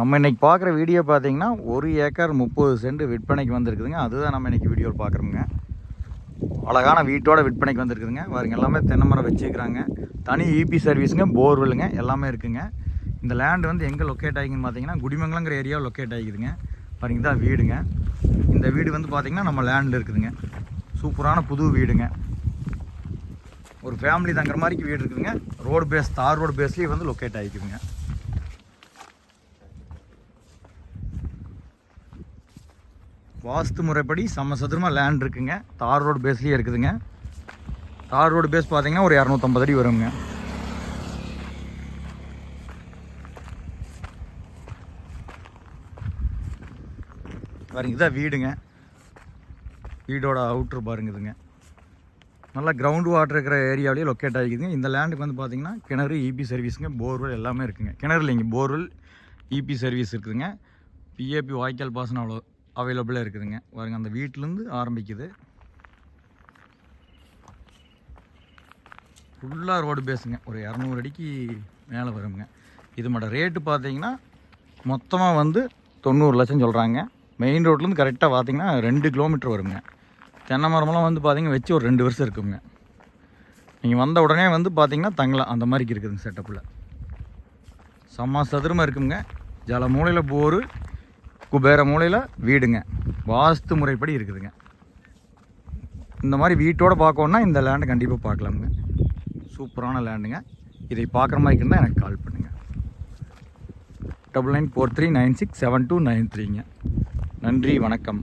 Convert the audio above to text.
நம்ம இன்றைக்கி பார்க்குற வீடியோ பார்த்தீங்கன்னா ஒரு ஏக்கர் முப்பது சென்ட் விற்பனைக்கு வந்திருக்குதுங்க. அதுதான் நம்ம இன்றைக்கி வீடியோவில் பார்க்குறோங்க அழகான வீட்டோட விற்பனைக்கு வந்திருக்குதுங்க. பாருங்க எல்லாமே தென்னை மரம் வச்சுருக்கிறாங்க. தனி இபி சர்வீஸுங்க போர்வெல்லுங்க எல்லாமே இருக்குதுங்க இந்த லேண்டு வந்து எங்கே லொக்கேட் ஆகிங்கன்னு பார்த்தீங்கன்னா குடிமங்கலங்கிற ஏரியா லொக்கேட் ஆகிக்குதுங்க. பாருங்க தான் வீடுங்க. இந்த வீடு வந்து பார்த்திங்கன்னா நம்ம லேண்டில் இருக்குதுங்க. சூப்பரான புது வீடுங்க. ஒரு ஃபேமிலி தங்குற மாதிரிக்கு வீடு இருக்குதுங்க. ரோடு பேஸ் தார் ரோடு பேஸ்லேயே வந்து லொக்கேட் ஆகிக்குதுங்க. வாஸ்து முறைப்படி சம சதுரமாக லேண்ட் இருக்குங்க. தார் ரோடு பேஸ்லேயே இருக்குதுங்க. தார் ரோடு பேஸ் பார்த்தீங்கன்னா ஒரு இரநூத்தம்பது அடி வருங்க. பாருங்க இதான் வீடுங்க. வீடோட அவுட்ரு பாருங்க இதுங்க. நல்லா கிரவுண்ட் வாட்டர் இருக்கிற ஏரியாவிலேயே லொக்கேட் ஆகிக்குதுங்க. இந்த லேண்டுக்கு வந்து பார்த்தீங்கன்னா கிணறு இபி சர்வீஸுங்க போர்வெல் எல்லாமே இருக்குங்க. கிணறு இல்லைங்க போர்வெல் இபி சர்வீஸ் இருக்குதுங்க. பிஏபி வாய்க்கால் பாசனம் அவ்வளோ அவைலபிளாக இருக்குதுங்க. பாருங்க அந்த வீட்டிலேருந்து ஆரம்பிக்குது. ஃபுல்லாக ரோடு பேஸுங்க ஒரு இரநூறு அடிக்கு மேலே வருங்க. இது மட்டும் ரேட்டு பார்த்தீங்கன்னா மொத்தமாக வந்து தொண்ணூறு லட்சம் சொல்கிறாங்க மெயின் ரோட்லேருந்து கரெக்டாக பார்த்தீங்கன்னா ரெண்டு கிலோமீட்டர் வருங்க. தென்னை மரமெல்லாம் வந்து பார்த்தீங்கன்னா வச்சு ஒரு ரெண்டு வருஷம் இருக்குங்க. நீங்கள் வந்த உடனே வந்து பார்த்தீங்கன்னா தங்கலாம். அந்த மாதிரி இருக்குதுங்க செட்டப்பில் செம்ம சதுரமாக இருக்குங்க. ஜல மூலையில் போர் குபேர மூலையில் வீடுங்க. வாஸ்து முறைப்படி இருக்குதுங்க. இந்த மாதிரி வீட்டோடு பார்க்கணுன்னா இந்த லேண்டை கண்டிப்பாக பார்க்கலாமுங்க. சூப்பரான லேண்டுங்க இதை பார்க்குற மாதிரி இருந்தால் எனக்கு கால் பண்ணுங்கள் double nine four three nine six seven two nine த்ரீங்க நன்றி வணக்கம்.